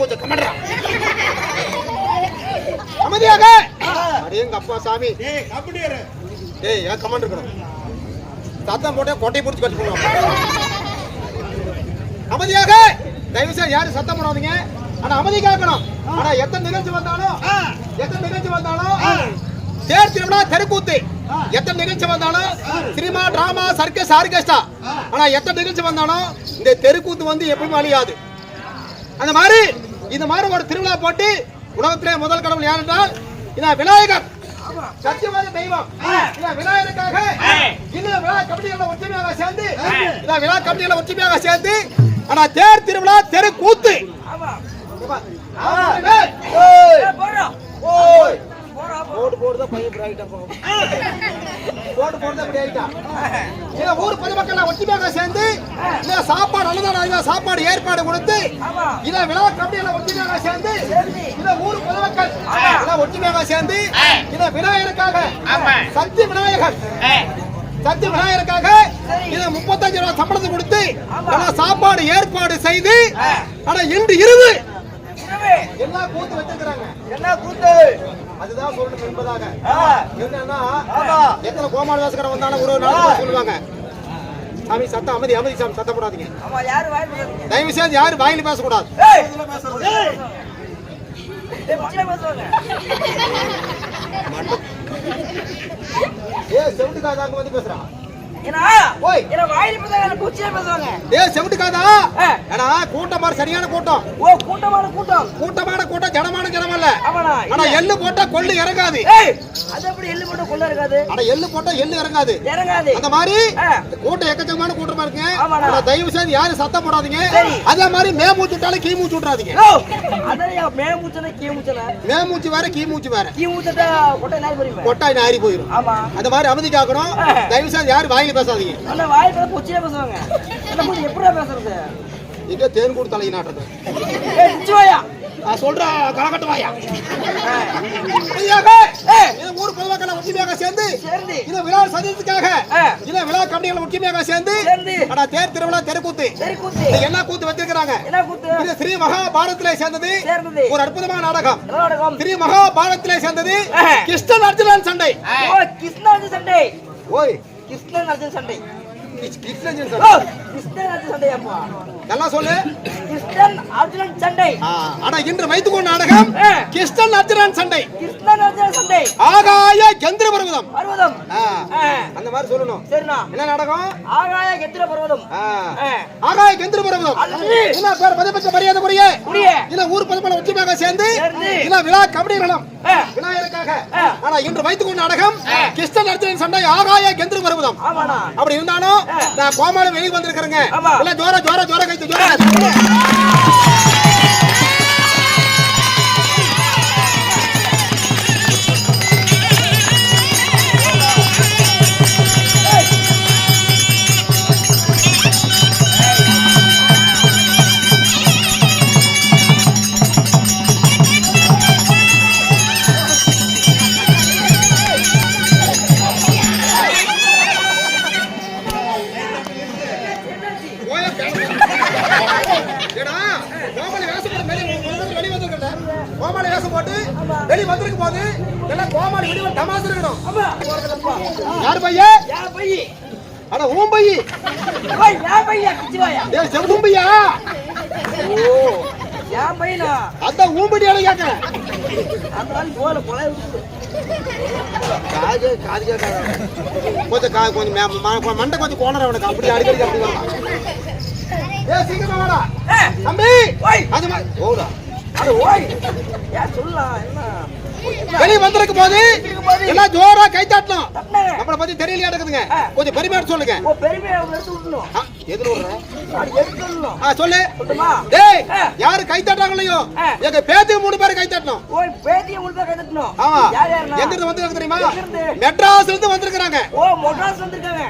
கொஞ்சம். அமைதியாக. எங்க அப்பா சாமி. டேய் ஏன் கமெண்ட் இருக்கணும் சத்தம் போட்டே கொட்டை பிடிச்சி கட்டி அமைதியாக. தயவு செய்து யாரும் சத்தம் போடாதீங்க. ஆனா அமைதி காக்கணும் ஆனா எத்தனை நிகழ்ச்சி வந்தாலும். எத்தனை நிகழ்ச்சி வந்தாலும் தேர் திருவிழா தெருக்கூத்து எத்தனை நிகழ்ச்சி வந்தாலும் சினிமா டிராமா சர்க்கஸ் ஆர்கெஸ்ட்ரா. ஆனா எத்தனை நிகழ்ச்சி வந்தாலும் இந்த தெருக்கூத்து வந்து எப்பவுமே அழியாது. அந்த மாதிரி இந்த மாதிரி ஒரு திருவிழா போட்டு உலகத்திலே முதல் கடவுள் யார் என்றால் இதான் விநாயகர் சத்தியமான தெய்வம். இதான் விநாயகருக்காக இந்த விழா கமிட்டிகளை ஒற்றுமையாக சேர்ந்து இந்த விழா கமிட்டிகளை ஒற்றுமையாக சேர்ந்து ஆனா தேர் திருவிழா தெரு கூத்து ஓய் போடு இப்படி ஊர் பொதுமக்கள் ஒற்றுமையாக சேர்ந்து இந்த சாப்பாடு இந்த சாப்பாடு ஏற்பாடு கொடுத்து இத விழா கமிட்டியில ஒற்றுமையாக சேர்ந்து இந்த ஊர் பொதுமக்கள் எல்லாம் ஒற்றுமையாக சேர்ந்து இந்த விநாயகருக்காக சக்தி விநாயகர். சக்தி விநாயகருக்காக இத முப்பத்தஞ்சு ரூபாய் சம்பளத்தை கொடுத்து சாப்பாடு ஏற்பாடு செய்து ஆனா இன்று இருவு எல்லா கூத்து வச்சிருக்கிறாங்க. என்ன கூத்து. அதுதான் சொல்லணும் என்பதாக. என்னன்னா. எத்தனை கோமாளி வாசகரம் வந்தாலும் ஒரு நாள் சொல்லுவாங்க. சாமி சத்தம் அமைதி அமைதி சாமி சத்தம் போடாதீங்க. தயவு செய்து யாரும் வாயில பேசக்கூடாது. ஏ செவிட்டுக்காதா அங்க வந்து பேசுறான். ஏன்னா ஓய். ஏன்னா வாயில பேசுவாங்க. பேசுவாங்க சரியான கூட்டம். ஓ கூட்டமான கூட்டம். கூட்டமான கூட்டம் ஜனமான ஜனம் இல்ல ஆனா எள்ளு போட்டா கொள்ளு இறங்காது. ஏய் அது எப்படி எள்ளு போட்டு கொள்ள ஆனா எள்ளு போட்டா எள்ளு இறங்காது. இறங்காது. அந்த மாதிரி. கூட்டம் எக்கச்சக்கமான கூட்டமா இருக்கு. ஆனா தயவு செய்து யாரும் சத்தம் போடாதீங்க. அதே மாதிரி மே மூச்சு விட்டாலும் கீ மூச்சு அதான் என் மே மூச்சன கீ மூச்சன? மே மூச்சு வேற கீ மூச்சு வேற. கீ மூச்சட்ட கொட்டாய் நாரி போயிடும் ஆமா. அந்த மாதிரி அமைதி காக்கணும். தயவு செய்து யாரும் வாயில பேசாதீங்க. அந்த வாய் பேச குச்சில பேசுவாங்க. என்ன மூச்சு எப்படிடா பேசுறது? இங்க தேன் கூடு தலை நாட்டுறது? ஏய் நிச்சயமாயா நான் சொல்றேன் கலக்கட்டு வாயா. ஊர் பொதுமக்களை ஒற்றுமையாக சேர்ந்து இந்த விழா ஆ. இந்த விழா கமிட்டிகளை ஒற்றுமையாக சேர்ந்து ஆனா தேர் திருவிழா தெருக்கூத்து. என்ன கூத்து வச்சிருக்கிறாங்க. என்ன கூத்து. இது ஸ்ரீ மகாபாரதத்திலே சேர்ந்தது. சேர்ந்தது. ஒரு அற்புதமான நாடகம். ஸ்ரீ மகாபாரதத்திலே சேர்ந்தது. கிருஷ்ணன் அர்ஜுனன் சண்டை. ஓ கிருஷ்ணன் சண்டை. ஓய். கிருஷ்ணன் அர்ஜுன் சண்டை. கிருஷ்ணன் சண்டை. கிருஷ்ணன் அர்ஜுன் சண்டை அப்பா நல்லா சொல்லு. கிருஷ்ணன் அர்ஜுனன் சண்டை. ஆனா இன்று வைத்துக்கொண்ட நாடகம். கிருஷ்ணன் அர்ஜுனன் சண்டை. கிருஷ்ணன் அர்ஜுன் சண்டை. ஆகாய கந்திர பர்வதம். பர்வதம். அந்த மாதிரி சொல்லணும். சரிண்ணா. என்ன நாடகம்? ஆகாய கெத்திர பர்வதம். ஆகாய கந்திர பர்வதம். என்ன பேர் பதிப்பச்ச மரியாதை முடிய இல்ல ஊர் பொதுமக்கள் ஒற்றுமையாக சேர்ந்து. இல்ல விழா கபடி நலம் விநாயகருக்காக. ஆனா இன்று வைத்துக்கொண்ட நாடகம் கிருஷ்ணன் அர்ஜுனன் சண்டை ஆகாய கந்திர பர்வதம். அப்படி இருந்தாலும் நான் கோமாளி வெளியே வந்திருக்கிறேங்க. இல்ல ஜோர ஜோர ஜோர கைத்து ஜோர கொஞ்சம் கா கொஞ்சம் மண்டை கொஞ்சம் கோணற அவனுக்கு அப்படி அடிக்கடி அப்படி வரலாம் ஏ சீக்கிரமா வாடா. தம்பி! ஓய்! அது மாதிரி ஓடா. அட ஓய்! ஏன் சொல்லலாம் என்ன? வெளிய வந்திருக்கும் போது எல்லாம் ஜோரா கை தட்டினாங்க நம்மள பத்தி தெரியலையா இருக்குதுங்க. கொஞ்சம் பெருமையா சொல்லுங்க. ஓ பெருமையை அவங்க சொல்லு. டேய். யாரு கை தட்டுறாங்களையோ ஆ. எங்க மூணு பேர் கை தட்டணும். ஓய் எங்க இருந்து தெரியுமா? மெட்ராஸ்ல இருந்து வந்திருக்காங்க ஓ மொட்ராஸ் வந்திருக்காங்க.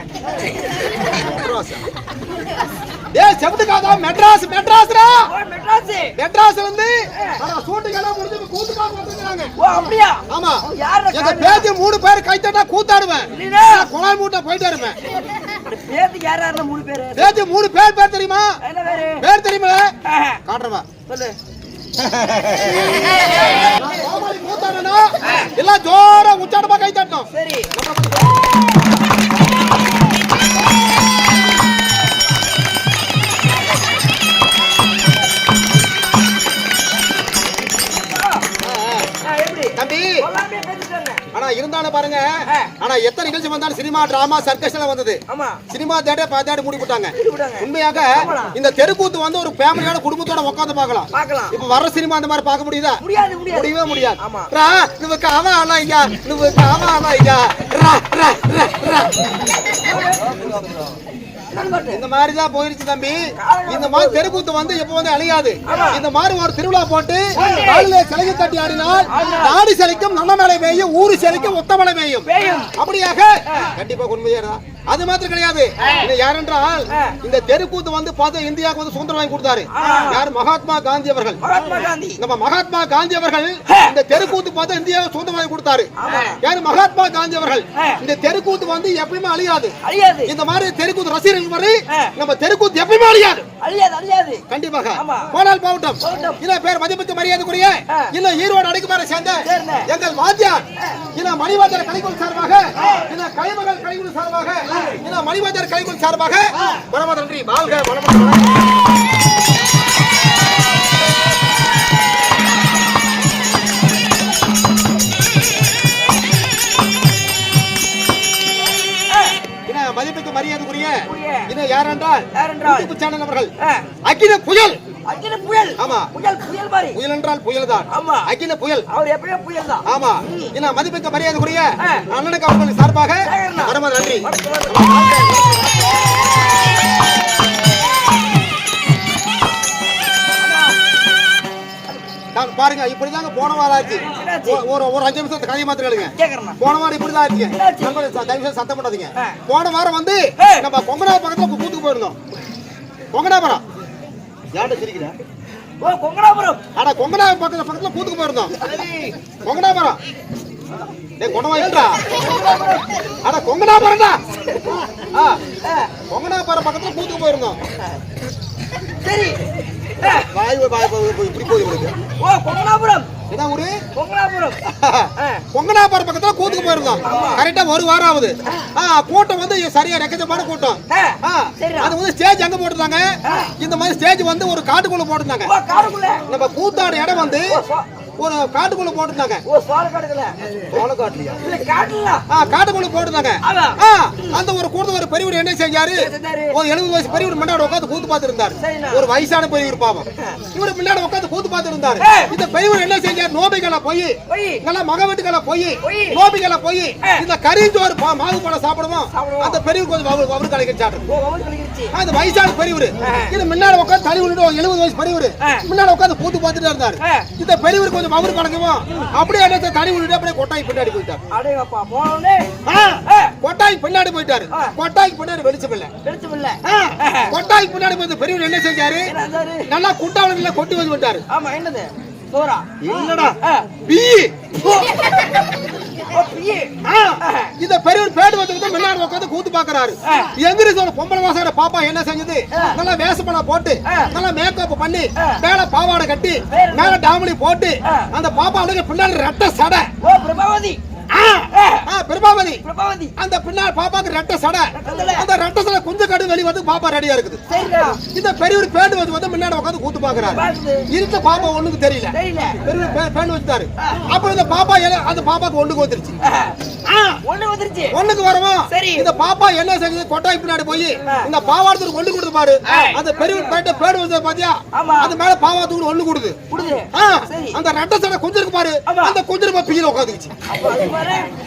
மெட்ராஸ். டேய் செவத்துக்காதா மெட்ராஸ் மெட்ராஸ்டா ஓ மெட்ராஸ். மெட்ராஸ்ல இருந்து எல்லாம் முடிஞ்சு கூத்துக்காக வந்திருக்காங்க ஓ அப்படியா? ஆமா. யாரு எங்க பேத்தி மூணு பேர் கை தட்டா கூத்தாடுவேன். குழாய் மூட்டை போயிட்டே இருப்பேன் பேத்துக்கு யார் மூணு பேரு? மூணு பேர் பேர் தெரியுமா? என்ன பேரு? பேர் தெரியுமா. காட்டுறவா. சொல்லு. எல்லாம் ஜோரா உச்சாட்டமா கை தட்டணும். சரி. ஆனா இருந்தாலும் பாருங்க ஆ. ஆனா எத்தனை நிகழ்ச்சி வந்தாலும் சினிமா டிராமா சர்க்கஸ் எல்லாம் வந்தது ஆமா சினிமா தேட்டர் தேடி மூடி போட்டாங்க இது விடாங்க உண்மையாக ஆமாடா. இந்த தெருக்கூத்து வந்து ஒரு ஃபேமிலியோட குடும்பத்தோட உட்காந்து பார்க்கலாம் பார்க்கலாம் இப்ப வர்ற சினிமா அந்த மாதிரி பார்க்க முடியுதா முடியாது முடியாது முடியவே முடியாது ஆமா. ரா నువ్వు కావాలా అయ్యా నువ్వు కావాలా అయ్యా రా రా రా రా நண்பர்கள் இந்த மாதிரி தான் போயிருச்சு தம்பி. இந்த மாதிரி தெருக்கூத்து வந்து எப்ப வந்து அழியாது. இந்த மாதிரி ஒரு திருவிழா போட்டு காலிலே சிலையை கட்டி ஆடினால் நாடு சிலைக்கும் நம்ம மேலே மேயும் ஊரு சிலைக்கும் ஒத்த மலை மேயும் அப்படியாக கண்டிப்பா உண்மையா அது மாத்திரம் கிடையாது. யாரென்றால் இந்த தெருக்கூத்து வந்து பார்த்து இந்தியாவுக்கு வந்து சுதந்திரம் வாங்கி கொடுத்தாரு. யார்? மகாத்மா காந்தி அவர்கள். நம்ம மகாத்மா காந்தி அவர்கள் இந்த தெருக்கூத்து பார்த்து இந்தியாவை சொந்தம் வாங்கி கொடுத்தாரு. யாரு? மகாத்மா காந்தி அவர்கள். இந்த தெருக்கூத்து வந்து எப்பயுமே அழியாது. இந்த மாதிரி தெருக்கூத்து ரசிகர்கள் வரை நம்ம தெருக்கூத்து எப்பயுமே அழியாது. கண்டிப்பாக. போகட்டும் போகட்டும். இல்ல பேர் மதிப்புக்கு மரியாதைக்குரிய. இல்ல ஈரோடு அடைக்குமாற சேர்ந்த. எங்கள் வாத்தியார் இல்ல மணிவாத்தியார் கலைக்குழு சார்பாக இல்ல கலைமகள் கலைக்குழு சார்பாக மணிவாத்தியார் கலைக்குழு சார்பாக பரம நன்றி வாழ்க வளமுடன். மதிப்புக்கு மரியாதைக்குரிய. இது யார் என்றால் யார் என்றால்? யூடியூப் சேனல் அவர்கள். அகில புயல் அக்கின புயல் ஆமா. புயல் புயல் மாதிரி புயல் என்றால் புயல் தான் ஆமா. அகில புயல் அவர் எப்படியோ புயல் தான் ஆமா என்ன மதிப்புக்கு மரியாதைக்குரிய. அண்ணனுக்கு அவர்கள் சார்பாக. பரம நன்றி நான் பாருங்க இப்படிதாங்க போன வாரம் ஆச்சு. ஒரு ஒரு அஞ்சு நிமிஷம் கதையை மாத்திரம் போன வாரம் இப்படிதான் ஆச்சு. என்னாச்சு? நம்ம ச- தயவு சத்தம் பண்ணாதீங்க. போன வாரம் வந்து. நம்ம கொங்கனா பக்கத்துல கூத்துக்கு போயிருந்தோம். கொங்கனாபுரம் யார்கிட்ட சிரிக்கிற? ஓ கொங்கனாபுரம் ஆனா கொங்கனா பக்கத்துல பக்கத்துல கூத்துக்கு போயிருந்தோம். கொங்கனாபுரம் டேய் கொண்டவா இல்லடா. அட கொங்கனாபுரம்டா ஆ கொங்கனாபுரம் பக்கத்துல கூத்துக்கு போயிருந்தோம். சரி. வாய் வாய் இப்படி போகுது உங்களுக்கு ஓ கொங்கனாபுரம் என்ன ஊரு? கொங்கனாபுரம் ஆ, பொங்கனாபுரம் பக்கத்துல கூத்துக்கு போயிருந்தோம். கரெக்டா ஒரு வாரம் ஆகுது. ஆ, கூட்டம் வந்து சரியா ரெக்கச்சமான கூட்டம். அது வந்து ஸ்டேஜ் அங்க போட்டிருந்தாங்க? இந்த மாதிரி ஸ்டேஜ் வந்து ஒரு காட்டுக்குள்ள போட்டிருந்தாங்க. நம்ம கூத்தாடு இடம் வந்து ஒரு காட்டுக்குள்ள போட்டிருந்தாங்க. ஓ சோழ இல்ல காட்டுல ஆ காட்டுக்குள்ள போட்டிருந்தாங்க. அந்த ஒரு கூட்டம் ஒரு பெரியவர் என்ன செஞ்சாரு? ஒரு எழுபது வயசு பெரியவர் முன்னாடி உட்காந்து கூத்து பார்த்து இருந்தாரு சரிண்ணா. ஒரு வயசான பெரியவர் பாவம். இவரு முன்னாடி உட்காந்து கூத்து பார்த்து இருந்தாரு ஏய். இந்த பெரியவர் என்ன செஞ்சாரு? நோபிகளை போய். நல்லா மக வீட்டுக்கெல்லாம் போய். நோபிகளை போய். இந்த கரிஞ்சோறு மாவு பழம் சாப்பிடுவோம். அந்த பெரியவர் கொஞ்சம் அவரு அவரு கலைக்கிச்சாரு அந்த வயசான பெரியவர். இது முன்னாடி உட்காந்து விட்டுட்டு எழுபது வயசு பெரியவர். முன்னாடி உட்காந்து கூத்து பார்த்துட்டு இருந்தாரு. இந்த பெரியவர் கொஞ்சம் அவரு கலக்கவும் அப்படியே என்ன தள்ளி விட்டுட்டு அப்படியே கொட்டாய் பின்னாடி போயிட்டார். கொட்டாய்க்கு பின்னாடி போயிட்டாரு ஆ. கொட்டாய்க்கு பின்னாடி வெளிச்சம் இல்ல வெளிச்சம் இல்ல ஆ. கொட்டாய்க்கு பின்னாடி போய் பெரியவர் என்ன செஞ்சாரு? நல்லா குட்டாவளத்துல கொட்டி வந்து விட்டாரு ஆமா என்னது இல்லடா ஆ. பீ. இந்த பெரியவர் பேடு வந்து முன்னாடி உட்காந்து கூத்து பாக்குறாரு. எங்கிருந்து பொம்பளை வாசகர பாப்பா என்ன செஞ்சது. நல்லா வேஷப்பட போட்டு. நல்லா மேக்கப் பண்ணி. மேல பாவாடை கட்டி மேல டாமலி போட்டு. அந்த பாப்பா அழகு பின்னாடி ரெட்ட சடை ஓ பிரபாவதி பிரபாவதி. பிரபாவதி. அந்த பின்னாடி பாப்பாக்கு ரெட்ட சடை. அந்த ரெட்ட சடை கொஞ்சம் கடு வெளி வந்து பாப்பா ரெடியா இருக்குது. இந்த பெரியவர் பேண்டு வச்சு வந்து முன்னாடி உட்காந்து கூத்து பாக்குறாரு இருந்த பாப்பா ஒண்ணுக்கு தெரியல. தெரியல. பெரியவர் பே- பேண்டு வச்சுட்டாரு. அப்புறம் இந்த பாப்பா அந்த பாப்பாக்கு ஒண்ணுக்கு வந்துருச்சு. ஆ. ஒண்ணு வந்துருச்சு. ஒண்ணுக்கு வரவும். இந்த பாப்பா என்ன செஞ்சது கொட்டாய் பின்னாடி போய். இந்த பாவாடத்துக்கு ஒண்ணு கொடுத்து பாரு. அந்த பெரிய பேட்ட பேடு வந்து பாத்தியா. அது மேல பாவாத்துக்கு ஒண்ணு கொடுது அந்த ரெட்ட சடை கொஞ்சம் இருக்கு பாரு. அந்த கொஞ்சம் பீல உட்காந்துச்சு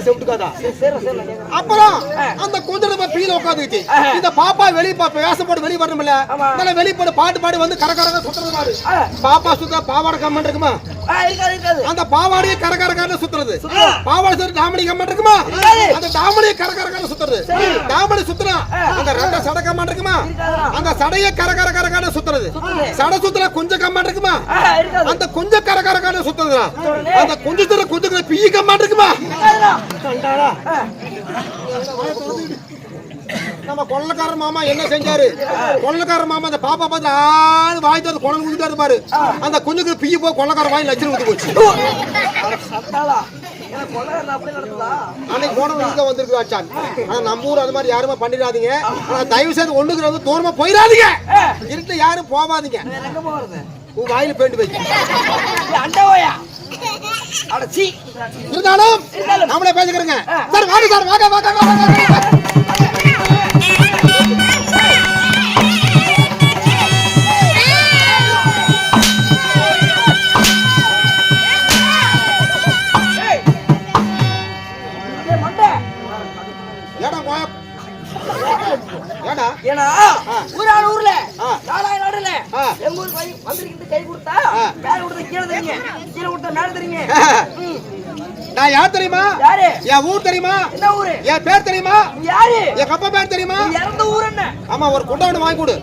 செவிட்டுக்காதா. அப்புறம். அந்த கொஞ்சம் ரூபாய் பீல உட்காந்துச்சு ஆ. இந்த பாப்பா வெளிய பா வேஷம் போட்டு வெளிய வரணும்ல. நல்ல வெளிய போட்டு பாட்டு பாடி வந்து கரகரக சுத்துறது. பாப்பா சுத்த பாவாடை கம்மன் இருக்குமா அந்த பாவாடையே கரகரகான சுத்துறது. பாவாடை சுத்தி டாமணி கம்மன் இருக்குமா. அந்த டாமணியை கரகரகான சுத்துறது சரி. டாமணி சுத்துனா. அந்த ரெட்ட சடை கம்மான் இருக்குமா. அந்த சடைய கர கர கர கர சுத்துறது. சடை சுத்துல கொஞ்சம் கம்மான் இருக்குமா. அந்த கொஞ்சம் கர கர கர சுத்துறதுடா. அந்த கொஞ்சத்துல கொஞ்சத்துல பிய்ய கம்மான் ஆ, நம்ம கொள்ளக்கார மாமா என்ன செஞ்சாரு? கொள்ளக்கார மாமா அந்த பாப்பா பார்த்து ஆளு வாய் தந்து குழந்தை ஊத்திட்டாரு பாரு அந்த குஞ்சுக்கு போய் கொள்ளக்கார வாய் லட்சம் ஊத்தி போச்சு? அன்னைக்கு போன இங்க வந்திருக்கு ஆச்சான். ஆனா நம்ம ஊர் அது மாதிரி யாருமே பண்ணிடாதீங்க. ஆனா தயவு செய்து ஒண்ணுக்கு வந்து தூரமா போயிடாதீங்க. இருட்டு யாரும் போறது? உன் வாயில பேண்டு வைக்க இருந்தாலும். நம்மளே பேசிக்கிறேங்க. சார் வாங்க சார் வாங்க வாங்க, வாங்க ஏடா ஏன்னா ஆ. ஊரான ஊர்ல ஆ. நாலாயிரம் நாடுல ஆ. எங்க ஊர் பையன் வந்திருக்கிட்டு கை கொடுத்தா ஆ. மேல கொடுத்தா கீழே தரீங்க கீழே கொடுத்தா மேல தரீங்க ம். நான் யார் தெரியுமா? யாரு? என் ஊர் தெரியுமா? என்ன ஊரு? என் பேர் தெரியுமா? யாரு? என் கப்பா பேர் தெரியுமா? இறந்த ஊர் என்ன? ஆமா ஒரு குண்டை ஒண்ணு வாங்கி கொடு.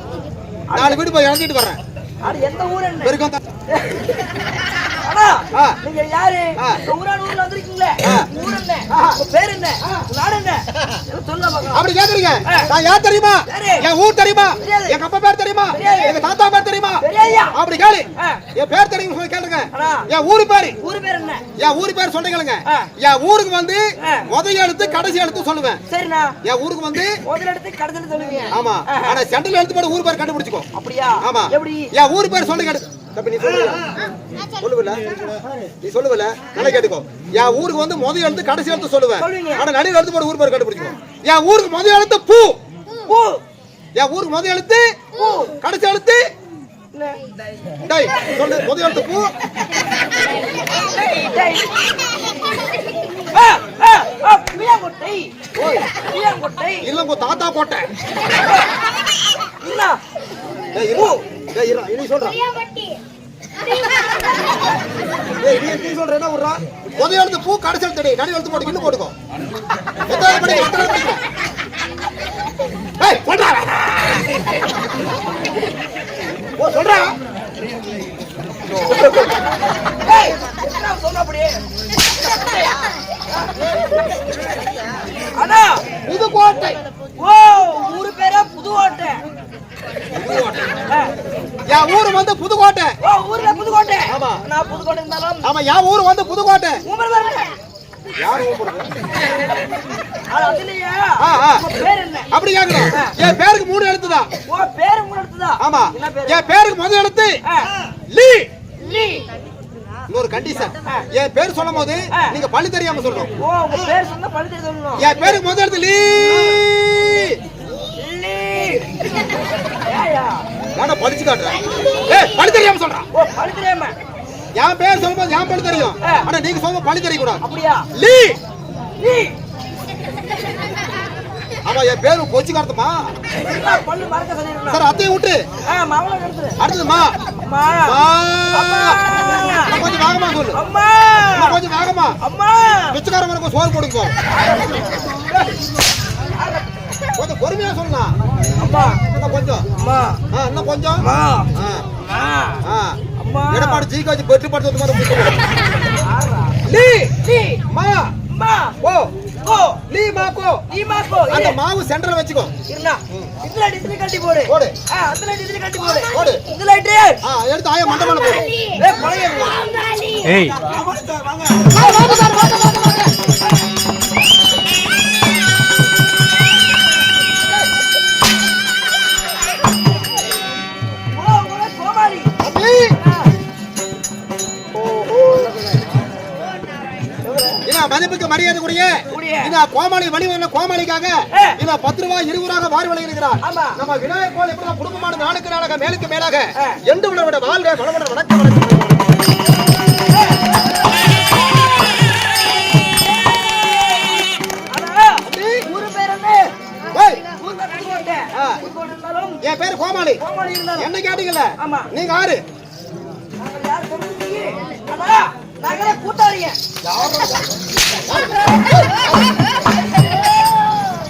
நாலு வீடு போய் இறந்துட்டு வர்றேன். அது எந்த ஊர் என்ன? ஆ. நீங்க யாரு? ஊரான ஊர்ல வந்திருக்கீங்களே ஆ. உங்க ஊர் என்ன ஆ. உங்க பேர் என்ன உங்க நாடு என்ன எல்லாம் சொல்ல பார்க்கலாம் அப்படி கேக்குறீங்க. நான் யார் தெரியுமா? என் ஊர் தெரியுமா. என் கப்பா பேர் தெரியுமா. எங்க தாத்தா பேர் தெரியுமா? அப்படி கேளு. என் பேர் தெரியும் சொல்லி கேளுங்க. என் ஊரு பேரு. ஊர் பேர் என்ன? என் ஊரு பேர் சொல்றீங்களுங்க ஆ. என் ஊருக்கு வந்து. முதல் எழுத்து கடைசி எழுத்து சொல்லுவேன். சரிண்ணா. என் ஊருக்கு வந்து முதல் இடத்துக்கு கடைசியில் சொல்லுவீங்க. ஆமா. ஆனா சென்ட்ரல் எழுத்து போட ஊர் பேர் கண்டுபிடிச்சுக்கோ. அப்படியா? ஆமா. எப்படி? என் ஊர் பேர் சொல்லி கேட்டு தம்பி நீ சொல்லுவில? சொல்லுவில நீ சொல்லுவில? நல்லா கேட்டுக்கோ. என் ஊருக்கு வந்து முதல் எழுத்து கடைசி எழுத்து சொல்லுவேன். ஆனா நடுவில் எழுத்து போட ஊர் பேர் கண்டுபிடிச்சுக்கோ. என் ஊருக்கு முதல் எழுத்து பூ. பூ. என் ஊருக்கு முதல் எழுத்து பூ. கடைசி எழுத்து? டேய் சொல்லு முதல் எழுத்து பூ. டேய். ஆ, ஆ, ஆ, பிரியாங்கொட்டை. பிரியாங்கொட்டை. இல்ல உங்க தாத்தா கோட்டை சொல்றேன் என்ன விடுறா முதல் எழுத்து பூ கடைசி எழுத்து டேய் நடுவில் எழுத்து போட்டு இன்னும் போட்டுக்கோ. எத்தனை எத்தனை ஏய் சொல்றா ஓ சொல்றா. ஏய், என்ன அப்படியே? அண்ணா, ஓ, ஊரு பேரா புது கோட்டை. என் ஊர் வந்து புதுக்கோட்டை ஓ, ஊர்ல புதுக்கோட்டை. ஆமா. நான் புதுக்கோட்டை இருந்தாலும் ஆமா என் ஊர் வந்து புதுக்கோட்டை? யார் அது அதுலயே, ஆ, ஆ. உன் பேர் என்ன? அப்படி கேக்குறேன் என் பேருக்கு மூணு எழுத்து தான் பேரு? என் பேருக்கு முதல் எழுத்து லீ லீ. இன்னொரு கண்டிஷன் என் பேர் சொல்லும் போது. நீங்க பள்ளி தெரியாம சொல்லணும் ஓ, உங்க பேர் சொன்னா பழுத்து சொல்லணும். என் பேருக்கு முதல் எழுத்து லீ லீ. ஏய்யா, வேணா படிச்சு காட்டுறேன் ஏய் பள்ளி தெரியாம சொல்றான் ஓ, பழுத்து தெரியாம. என் பேர் சொல்லும்போது என் பள்ளி தெரியும். ஆனா நீங்க சொல்லும்போது பள்ளி தெரிய கூடாது அப்படியா லீ லீ. ஆமா என் பேரு கொச்சி காட்டுமா பல்லு மறக்க. சார் அத்தையை விட்டு ஆ, மவளை எடுத்துரு. அடுத்ததுமா அம்மா. அம்மா. கொஞ்சம் வேகமா சொல்லு அம்மா. கொஞ்சம் வேகமா அம்மா. பிச்சைக்காரங்களுக்கு சோறு போடுங்க கொஞ்சம் பொறுமையா சொல்லலாம் அம்மா. இன்னும் கொஞ்சம் அம்மா. ஆ, இன்னும் கொஞ்சம் அம்மா. எடப்பாடி ஜி காஜி பெட்டு படுத்து மாதிரி. லீ லீ. மா. ஓ கோ. லீ மா கோ நீ மாக்கோ. அந்த இரு. மாவு சென்டர்ல வச்சுக்கோ இருண்ணா. இதுல இதுல கட்டி போடு. போடு. ஆ, அதுல இதுல கட்டி போடு. போடு. இதுல அடி. ஆ எடுத்து ஆயா மண்டை மேல போடு ஏய், பழைய ஏய் ஓ, என்ன மதிப்புக்கு மரியாதை கூடிய கூடிய. இந்த கோமாளி வடிவம் கோமாளிக்காக. இந்த பத்து ரூபாய் இருபதாக வாரி வழங்குகிறார். நம்ம விநாயகர் கோயில் எப்படி குடும்பமான நாளுக்கு நாளாக மேலுக்கு மேலாக. எந்த உணர்வோட வாழ்க வளமுடன் வணக்கம் என் பேரு கோமாளி. என்ன கேட்டீங்கல்ல? ஆமா. நீங்க ஆறு நாங்கள்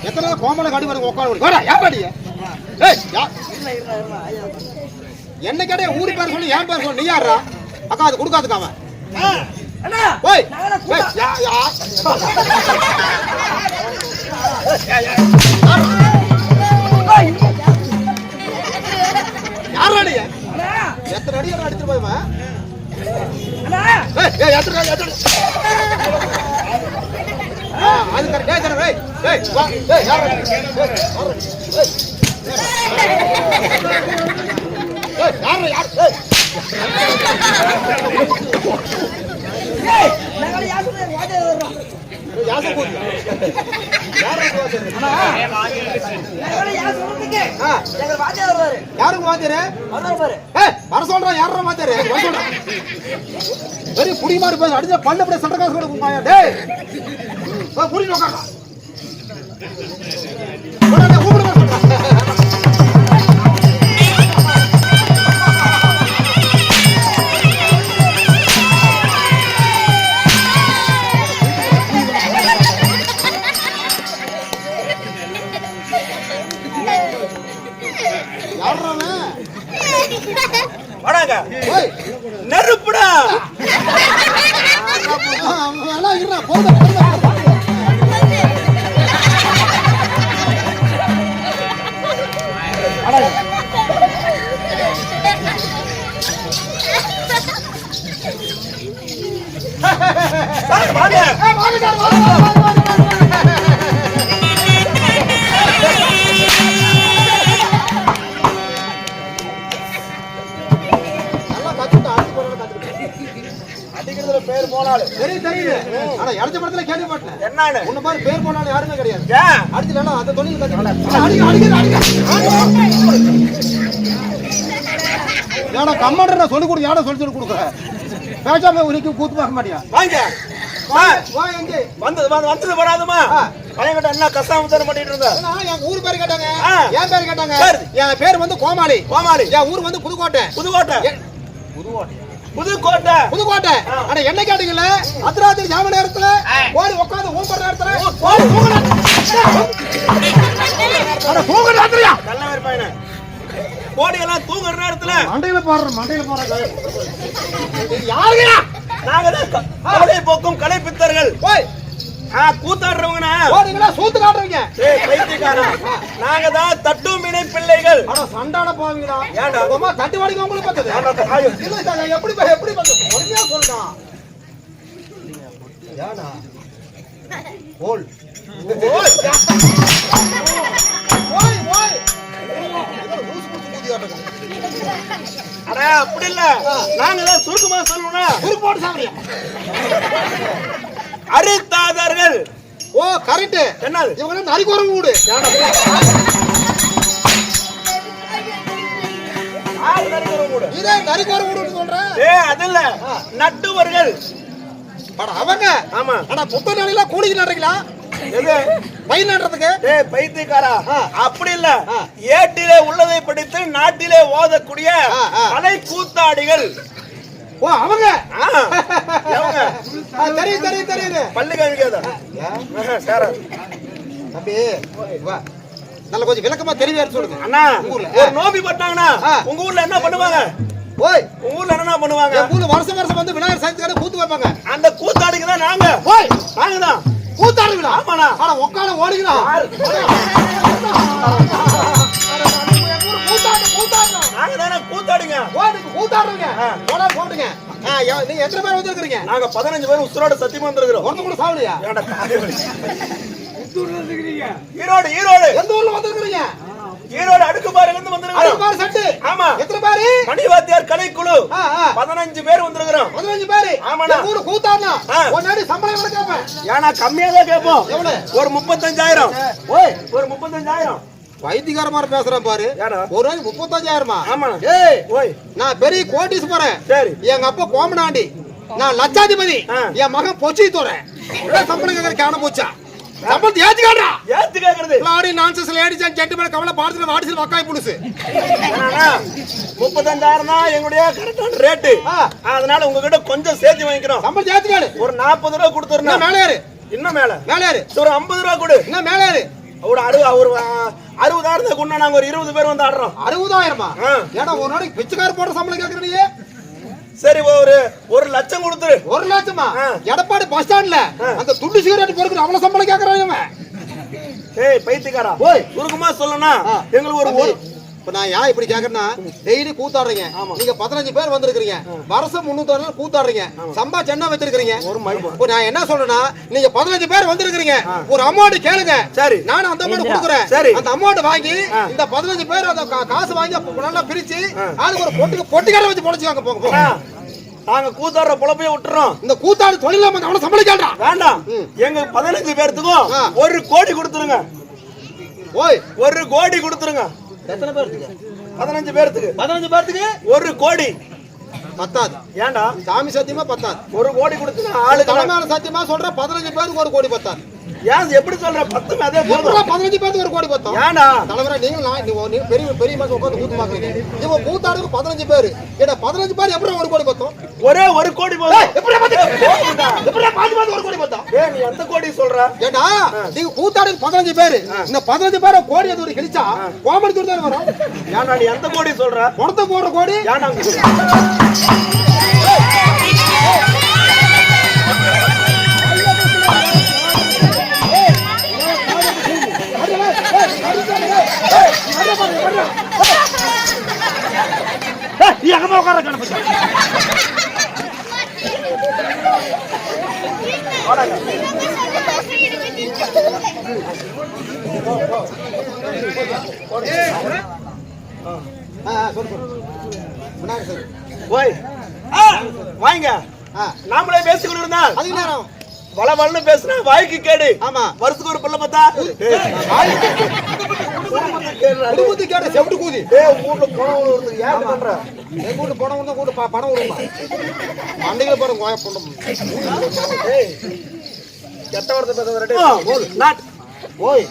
எத்தனை கோமாளி காடி பாருங்க உட்கார வாடா. ஏன் பாடிய. என்ன கேட்டா ஊரு பேர் சொல்லி என் பேர் சொல்லி. நீ யாரா அக்கா அது கொடுக்காதுக்காம ஓய் யா- யா- யாரா அண்ணா. எத்தனை அடி அடிச்சு போய்மா எத்தனை அது கரெக்ட் ஏய் தர வா ஏய் யாரா நீ? யாரா யார் நாங்களே யாரா நாங்களே ஆ எங்க வருவாரு யாருக்கு பாரு ஏய் வர சொல்றேன் யாரா வாத்தியாரு வர சொல்றேன் வெரி புடி மாதிரி பேச பல்ல அப்படியே சண்டை காசு கொடுக்கும் டேய் வா புடி நோக்கறா உடனே கூப்பிடு வர சொல்றேன் யாரா அவன்? வணங்க ஓய் நெருப்புடா போதும் போதும். சார், வாங்க தெரியும் தெரியுது ஆனா இடத்த படத்துல கேள்விப்பட்டேன் என்னன்னு உன்ன மாதிரி பேர் போனாலும் யாருமே கிடையாது. ஏன் அடிச்சுலாம் அந்த தொழில் அடிக்க அடிக்க அடிக்க ஏடா கமாண்டர் நான் சொல்லி கொடு யாரை சொல்லி சொல்லி கொடுக்குற? பேசாம உனக்கு கூத்து பார்க்க மாட்டியா? வாங்க. வா எங்க? வந்தது வந்து- வந்தது வராதுமா. பையன்கிட்ட என்ன கஷ்டம் தர பண்ணிட்டு இருந்த? என் ஊர் பேர் கேட்டாங்க. என் பேர் கேட்டாங்க. என் பேர் வந்து கோமாளி. கோமாளி. என் ஊர் வந்து புதுக்கோட்டை. புதுக்கோட்டை. எ- புதுக்கோட்டை. புதுக்கோட்டை. ஆனா என்ன கேட்டீங்கல்ல? அர்த்தராத்திரி ஜாம நேரத்துல ஓடி உட்காந்து ஊம்புற நேரத்துல ஓடி தூங்க அட தூங்க நேரத்துலயா நல்ல மாதிரி பையனே கோடியெல்லாம் தூங்குற நேரத்துல. மண்டையில போடுற மண்டையில போடுற யாருங்கயா நாங்க தான் கலை போக்கும் கலை பித்தர்கள் ஓய் கூத்தாடுறவங்கண்ணா. ஓடிங்களா சூத்து காட்டுறீங்க. ஏய் பைத்தியக்காரா. நாங்க தான் தட்டும் மினை பிள்ளைகள். அட சண்டாட போவீங்களா ஏன்டா? தட்டு வாடிக்கு உங்களுக்கு பார்த்தது ஏன்டா, ஐயோ. இல்ல சார் எப்படி எப்படி பார்த்தது பொறுமையா சொல்லுடா ஏடா ஓய் ஓய் ஓய். அட அப்படி இல்ல. நாங்க சுருக்கமா சொல்லணும்னா. குறுக்கு போட்டு சாப்பிடுறியா அரித்தாதர்கள் ஓ கரெக்ட் என்னது? இவங்க ஆள் நடிக்கிற கூட இதே நரிக்குறவு வீடுன்னு சொல்றேன் ஏ அது இல்ல நட்டுவர்கள். அவங்க? ஆமா. அட புத்த நாளையில கூலிக்கு நடுறீங்களா. அப்படி இல்ல. ஏட்டிலே உள்ளதை படித்து நாட்டிலே ஓதக்கூடிய. கலை கூத்தாடிகள் ஓ அவங்க. தெரியும் தெரியும் தெரியுது பள்ளி கழிக்காத சார. தம்பி வா. நல்ல கொஞ்சம் விளக்கமா தெளிவா சொல்லுங்க. அண்ணா ஊர்ல ஒரு நோம்பி பட்டாங்கன்னா. உங்க ஊர்ல என்ன பண்ணுவாங்க? ஓய். உங்க ஊர்ல என்ன பண்ணுவாங்க? என் ஊர்ல வருஷம் வருஷம் வந்து விநாயகர் சதுர்த்திக்கான கூத்து வைப்பாங்க. அந்த கூத்தாடிக்கு தான் நாங்க. ஓய். நாங்க தான். கூத்தாடுங்களா? ஆமாண்ணா. ஆனா உட்கார ஓடுங்களா கூத்தாடிங்க. கூத்தாடுங்க ஆ. போடா போடுங்க ஆ, யா- நீங்க எத்தனை பேர் வந்திருக்கீங்க நாங்க பதினஞ்சு பேர் உசுரோட சத்தியமா வந்திருக்கிறோம். ஒருத்தர் கூட சாவலியா? ஈரோடு ஈரோடு. எந்த ஊர்ல வந்திருக்கீங்க ஈரோடு அடுக்கு பாருங்க இருந்து வந்திருக்கிறோம் செட்டு. ஆமா. எத்தனை பேரு மணிவாத்தியார் கலைக்குழு. ஆ, ஆ. பதினஞ்சு பேர் வந்திருக்கிறோம். பதினஞ்சு பேரு. ஆமாண்ணா. என் ஊரு. ஒரு நாடி சம்பளம் எவ்வளவு கேட்பேன் ஏன்னா கம்மியா தான் கேட்போம் எவ்வளவு? ஒரு முப்பத்தஞ்சாயிரம். ஓய் ஒரு முப்பத்தஞ்சாயிரம். பைத்தியக்கார மாதிரி பேசுறேன் பாரு? ஒரு நாளைக்கு முப்பத்தஞ்சாயிரமா? ஆமா. ஏய் ஓய். நான் பெரிய கோட்டீஸ் போறேன். சரி. எங்க அப்பா கோமனாண்டி. நான் லட்சாதிபதி. என் மகன் பொச்சி தோறேன் சம்பளம் கேட்கற காண போச்சா. சம்பளத்தை ஏத்தி காட்டுறா ஏத்து கேக்குறது லாடி நான்சஸ் லேடிஸ் அண்ட் ஜென்டில்மேன் கவலை பாடத்துல வாடிசில் வக்காய் புடுசு முப்பத்தஞ்சாயிரம் தான் எங்களுடைய கரெக்டான ரேட்டு. அதனால உங்ககிட்ட கொஞ்சம் சேர்த்து வாங்கிக்கிறோம். சம்பளத்தை ஏத்தி ஒரு நாற்பது ரூபா கொடுத்துருந்தா மேலே இன்னும் மேல. மேலே ஒரு ஐம்பது ரூபா கொடு. என்ன மேலே ஒரு அறு ஒரு அறுபதாயிரத்தை கொண்டா நாங்க ஒரு இருபது பேர் வந்து ஆடுறோம் அறுபதாயிரமா. ஏடா ஒரு நாளைக்கு பிச்சைக்கார போடுற சம்பளம் கேக்குறீங்க சரி ஒரு ஒரு லட்சம் கொடுத்துரு ஒரு லட்சமா. எடப்பாடி பஸ் ஸ்டாண்ட்ல அந்த துண்டு சிகரெட் பொறுக்கிற அவ்வளவு சம்பளம் கேக்குறான் இவன் ஏய் பைத்தியக்காரா ஓய். சுருக்கமா சொல்லணும்னா ஆ. எங்களுக்கு ஒரு இப்ப நான் ஏன் இப்படி கேக்குறேன்னா டெய்லி கூத்தாடுறீங்க. நீங்க பதினஞ்சு பேர் வந்திருக்கீங்க வருஷம் முன்னூத்தி நாள் கூத்தாடுறீங்க சம்பாச்சு என்ன வச்சிருக்கீங்க. இப்போ நான் என்ன சொல்றேன்னா நீங்க பதினஞ்சு பேர் வந்திருக்கீங்க ஒரு அமௌண்ட் கேளுங்க. சரி. நானும் அந்த அமௌண்ட் கொடுக்குறேன். சரி. அந்த அமௌண்ட் வாங்கி இந்த பதினஞ்சு பேர் அந்த கா- காசு வாங்கி அப்ப நல்லா பிரிச்சு அதுக்கு ஒரு பொட்டுக்கு பொட்டிக்கார வச்சு பொழைச்சுக்காங்க போங்க நாங்க கூத்தாடுற பொழப்பையே விட்டுறோம். இந்த கூத்தாடு தொழில அவனை சமாளிக்கான்டா வேண்டாம். எங்க பதினஞ்சு பேர்த்துக்கும் ஆ. ஒரு கோடி கொடுத்துருங்க. ஓய். ஒரு கோடி கொடுத்துருங்க. எத்தனை பேருக்கு பதினஞ்சு பேர்த்துக்கு. பதினஞ்சு பேர்த்துக்கு? ஒரு கோடி. பத்தாது. ஏன்டா? சாமி சத்தியமா பத்தாது. ஒரு கோடி கொடுத்து ஆளுக்கு தலைமையில சத்தியமா சொல்ற பதினஞ்சு பேருக்கு ஒரு கோடி பத்தாது. ஏன் எப்படி சொல்ற? பத்து அதே போதும். பதினஞ்சு பேருக்கு ஒரு கோடி பத்தோம் ஏன்டா? தலைவரா நீங்களும் நான் பெரிய பெரிய மாசம் உட்காந்து கூத்து பாக்குறீங்க இவங்க கூத்தாடுக்கு பதினஞ்சு பேரு. ஏடா பதினஞ்சு பேர் எப்படி ஒரு கோடி பத்தோம் ஒரே ஒரு கோடி போதும். எப்படி எப்படி பாதி பாதி ஒரு கோடி பத்தோம் ஏய் நீ எந்த கோடி சொல்ற? ஏடா நீங்க கூத்தாடுக்கு பதினஞ்சு பேரு. இந்த பதினஞ்சு பேரை கோடி அது ஒரு கிழிச்சா கோமடி தூர் தானே வரும்? ஏன்டா நீ எந்த கோடி சொல்ற? பணத்தை போடுற கோடி? ஏன்டா அங்க உட்கார சரி ஓய் வாங்க. ஆ நாமளே பேசிக்கொண்டு இருந்தால் அதுக்கு நேரம். வள வளன்னு பேசுனா வாய்க்கு கேடு. ஆமா. வருஷத்துக்கு ஒரு பிள்ளை பார்த்தா? குடும்பத்துக்கு கேட்ட செவிட்டு கூதி. ஏய் ஊர்ல பணம் வருது ஏன் பண்ற? என் கூட்டு பணம் ப- பணம் விடுமா பண்டிகையில் போற கோய பொண்ணும் கெட்ட வார்த்தை பேச நாட் ஓய்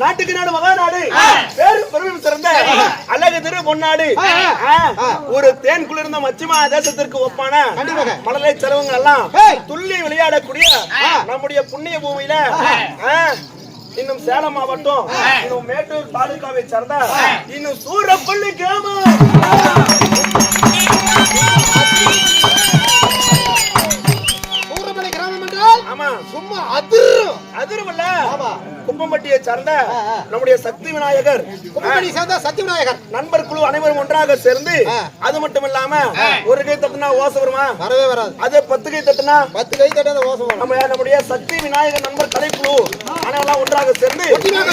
நாட்டுக்கு நாடு மகா நாடு. பேரு பெருமை சிறந்த அழகு திரு பொன்னாடு. ஒரு தேன் குளிர்ந்த மச்சிமா தேசத்திற்கு ஒப்பான கண்டிப்பாக. மழலை செலவங்க எல்லாம். துள்ளி விளையாடக்கூடிய நம்முடைய புண்ணிய பூமியில இன்னும் சேலம் மாவட்டம் இன்னும் மேட்டூர் தாலுகாவை சார்ந்த இன்னும் சூரப்பள்ளி கிராமம். சார்ந்த. நம்முடைய சக்தி விநாயகர். கும்பகோணி சேர்ந்த சத்திய விநாயகர். நண்பர் குழு அனைவரும் ஒன்றாக சேர்ந்து. அது மட்டும் இல்லாம ஒரு கை தட்டுனா ஓசை வருமா? வரவே வராது. அதே பத்து கை தட்டுனா? பத்து கை தட்டாத ஓசம் வரும். நம்ம நம்முடைய சக்தி விநாயகர் நண்பர் கலைக்குழு அனைவரெல்லாம் ஒன்றாக சேர்ந்து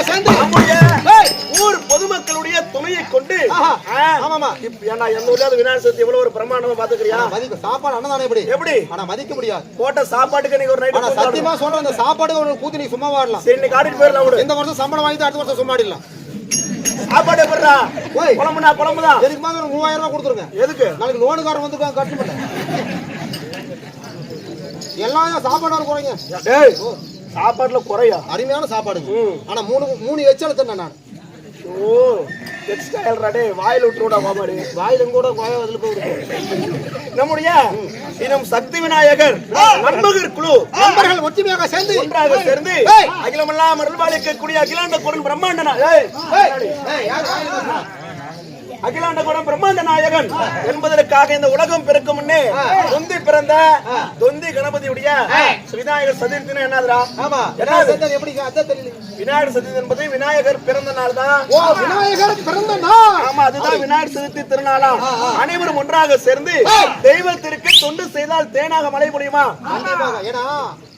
சேர்ந்து. நம்முடைய. ஊர் பொதுமக்களுடைய துணையை கொண்டு ஆமாமா ஏன்னா எந்த ஊர்லயாவது விநாயகர் சதுர்த்தி எவ்வளவு ஒரு பிரமாண்டமா பாத்துக்கிறியா மதிக்க சாப்பாடு அன்னதானம் எப்படி எப்படி? ஆனா மதிக்க முடியாது. போட்ட சாப்பாட்டுக்கு நீங்க ஒரு நைட் சத்தியமா சொல்றேன் அந்த சாப்பாடு ஒரு கூத்து நீ சும்மா வாடலாம். சரி இன்னைக்கு ஆடிட்டு போயிடலாம் இந்த வருஷம் சம்பளம் வாங்கிட்டு அடுத்த வருஷம் சும்மா ஆடிடலாம் சாப்பாடு எப்படிடா? ஓய். குழம்புனா குழம்புதான் எதுக்கு மாதிரி ஒரு மூவாயிரம் ரூபாய் கொடுத்துருங்க. எதுக்கு? நாளைக்கு லோனுக்காரன் வந்து கட்ட மாட்டேன் எல்லாம் சாப்பாடு குறைங்க? சாப்பாட்டுல குறையா? அருமையான சாப்பாடு. ஆனா மூணு மூணு எச்சல் தந்தேன் நான். ஓ எக்ஸ்ட்ரா ஏழ்ரா டேய் வாயில விட்டுருடா மாமாடி வாயிலும் கூட கோய அதில் போயிருக்கு நம்முடைய இன்னும் சக்தி விநாயகர் நண்பகர் குழு நண்பர்கள் ஒற்றுமையாக சேர்ந்து ஒன்றாக சேர்ந்து. அகிலமெல்லாம் அருள்பாலிக்கக்கூடிய அகிலாண்ட குரன் பிரம்மாண்ட அகிலாண்ட குரன் பிரம்மாண்ட நாயகன் என்பதற்காக இந்த உலகம் பிறக்கும் முன்னே தொந்தி பிறந்த தொந்தி கணபதியுடைய விநாயகர் சதுர்த்தின்னு என்னதுடா? ஆமா. என்ன என்னது? செஞ்சது எப்படி விநாயகர் சதுர்த்தி என்பது விநாயகர் பிறந்த நாள் தான் விநாயகர் பிறந்த நாள். ஆமா அதுதான் விநாயகர் சதுர்த்தி திருநாளாம். அனைவரும் ஒன்றாக சேர்ந்து தெய்வத்திற்கு தொண்டு செய்தால் தேனாக மழை முடியுமா ஏன்னா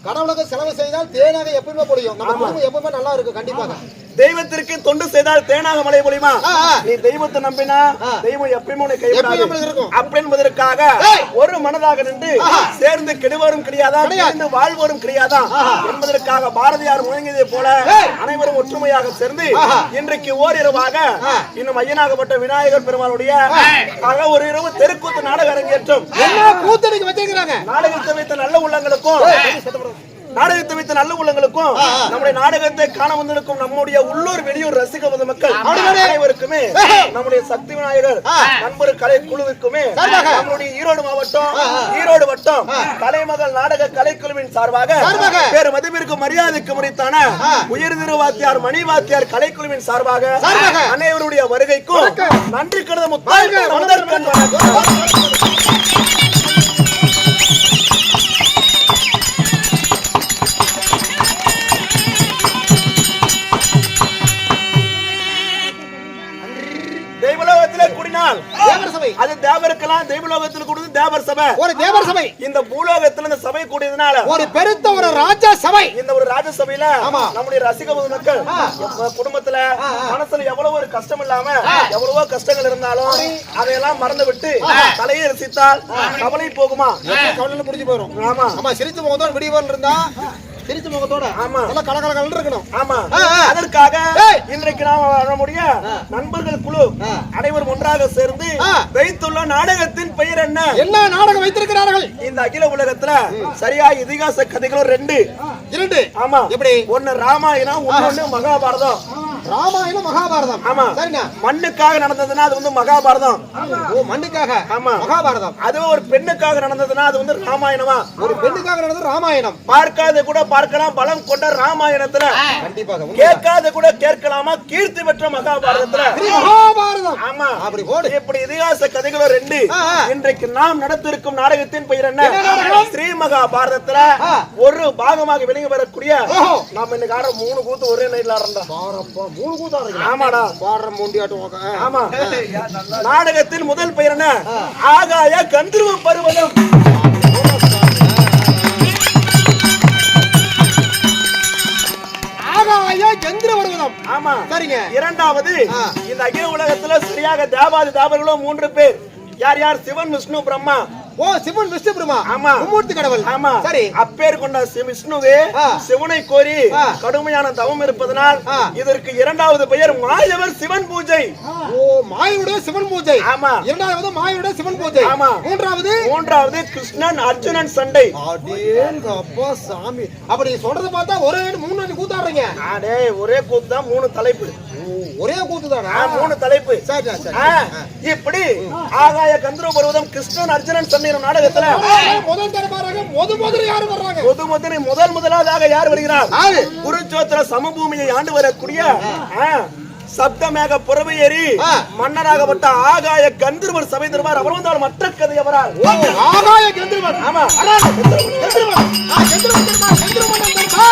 கடவுளுக்கு செலவு செய்தால் தேனாக எப்பவுமே பொழியும். நம்ம எப்பவுமே நல்லா இருக்கு கண்டிப்பாக. தெய்வத்திற்கு தொண்டு செய்தால் தேனாக மழை முடியுமா. நீ தெய்வத்தை நம்பினா தெய்வம் எப்பயுமே உன்னை கைவிடாது. அப்படி என்பதற்காக. ஒரு மனதாக நின்று சேர்ந்து கெடுவரும் கிடையாதா. சேர்ந்து வாழ்வோரும் கிடையாதா? என்பதற்காக பாரதியார் முழங்கியதை போல அனைவரும் ஒற்றுமையாக சேர்ந்து இன்றைக்கு ஓரிரவாக இன்னும் ஐயனாகப்பட்ட விநாயகர் பெருமானுடைய ஆக ஒரு இரவு தெருக்கூத்து நாடக அரங்கேற்றம். என்ன கூத்தடிக்கு வச்சிருக்கிறாங்க? நாடகத்தை வைத்த நல்ல உள்ளங்களுக்கும் நாடகத்தை வைத்த நல்ல உள்ளங்களுக்கும் நம்முடைய நாடகத்தை காண வந்திருக்கும் நம்முடைய உள்ளூர் வெளியூர் ரசிக பொது மக்கள் அனைவருக்குமே நம்முடைய சக்தி விநாயகர் நண்பர் கலை குழுவிற்குமே நம்முடைய ஈரோடு மாவட்டம் ஈரோடு வட்டம் கலைமகள் நாடக கலைக்குழுவின் சார்பாக. பேரு மதிப்பிற்கு மரியாதைக்கு முறைத்தான உயர் திருவாத்தியார் மணி வாத்தியார் கலைக்குழுவின் சார்பாக. அனைவருடைய வருகைக்கும் நன்றி கருத முத்தாய் தேவருக்கெல்லாம் தெய்வலோகத்தில் கூடுது தேவர் சபை. ஒரு தேவர் சபை. இந்த பூலோகத்துல இந்த சபை கூடியதுனால ஒரு பெருத்த ஒரு ராஜா சபை. இந்த ஒரு ராஜசபையில ஆமா. நம்முடைய ரசிக மக்கள் குடும்பத்துல மனசுல எவ்வளவு ஒரு கஷ்டம் இல்லாம எவ்வளவோ கஷ்டங்கள் இருந்தாலும் அதையெல்லாம் மறந்து விட்டு கலையை ரசித்தால் கவலை போகுமா? கவலையில முடிஞ்சு போயிடும் ஆமா. ஆமா சிரிச்ச முகத்தோட விடியவன் இருந்தா சிரிச்ச முகத்தோட. ஆமா. நல்லா கலகலகலன்னு இருக்கணும். ஆமா. அதற்காக. இன்றைக்கு நாம் நம்முடைய நண்பர்கள் குழு அனைவரும் ஒன்றாக சேர்ந்து. வைத்துள்ள நாடகத்தின் பெயர் என்ன? என்ன நாடகம் வைத்திருக்கிறார்கள்? இந்த அகில உலகத்துல சரியா இதிகாச கதைகளும் ரெண்டு. இரண்டு. ஆமா. எப்படி? ஒன்னு ராமாயணம் இன்னொன்னு மகாபாரதம். ராமாயணம் மகாபாரதம். ஆமா. சரிண்ணா? மண்ணுக்காக நடந்ததுன்னா அது வந்து மகாபாரதம். ஓ மண்ணுக்காக? ஆமா. மகாபாரதம். அதுவே ஒரு பெண்ணுக்காக நடந்ததுன்னா அது வந்து ராமாயணமா? ஒரு பெண்ணுக்காக நடந்தது ராமாயணம். பார்க்காத கூட பார்க்கலாம் பலம் கொண்ட ராமாயணத்துல. கண்டிப்பாக. கேட்காத கூட கேட்கலாமா? கீர்த்தி பெற்ற மகாபாரதத்துல. மகாபாரதம். ஆமா. அப்படி போடு. இப்படி இதிகாச கதைகளும் ரெண்டு. இன்றைக்கு நாம் நடத்திருக்கும் நாடகத்தின் பெயர் என்ன? ஸ்ரீ மகாபாரதத்துல. ஒரு பாகமாக விளங்கி வரக்கூடிய. நாம இன்னைக்கு ஆடுற மூணு கூத்து ஒரே நைட்ல ஆடுறா மூணு ஆமாடா. பாடுற மூண்டியாட்டம் ஆமா. நாடகத்தின் முதல் பெயர் என்ன? ஆகாய கந்தர்வ பருவதம். ஆமா. சரிங்க. இரண்டாவது. இந்த அகில உலகத்துல சரியாக தேவாதி தேவர்களும் மூன்று பேர். யார் யார்? சிவன் விஷ்ணு பிரம்மா. ஓ சிவன் விஷ்ணு பிரமா? ஆமா. மும்மூர்த்தி கடவுள். ஆமா. சரி. அப்பேர் கொண்ட விஷ்ணுவே. சிவனை கோரி. கடுமையான தவம் இருப்பதனால். இதற்கு இரண்டாவது பெயர் மாயவர் சிவன் பூஜை. ஓ மாயுடைய சிவன் பூஜை. ஆமா. இரண்டாவது மாயுடைய சிவன் பூஜை. ஆமா. மூன்றாவது? மூன்றாவது கிருஷ்ணன் அர்ஜுனன் சண்டை. அப்பா சாமி. அப்படி சொல்றத பார்த்தா ஒரே மூணு அடி கூத்தாடுறீங்க. அடே ஒரே கூத்து தான் மூணு தலைப்பு. ஒரே கூத்து தானா மூணு தலைப்பு. இப்படி ஆகாய கந்தர்வ பருவதம் கிருஷ்ணன் அர்ஜுனன் சண்டை நாடகத்துல முதல் முத முதல்ல யாரு வர்றாங்க? பொது முதலை முதல் முதலாவதாக யார் வருகிறார்? குருச்சோத்திர சமபூமியை ஆண்டு வரக்கூடிய சப்தமேக புறவை ஏறி. மன்னராகப்பட்ட ஆகாய கந்தர்வர் சபை தருவார். அவர் வந்தால் மற்ற கதை அவரால். ஆகாய கந்திரவன் ஆமா. தர்மா, கந்திரவன் தர்மா.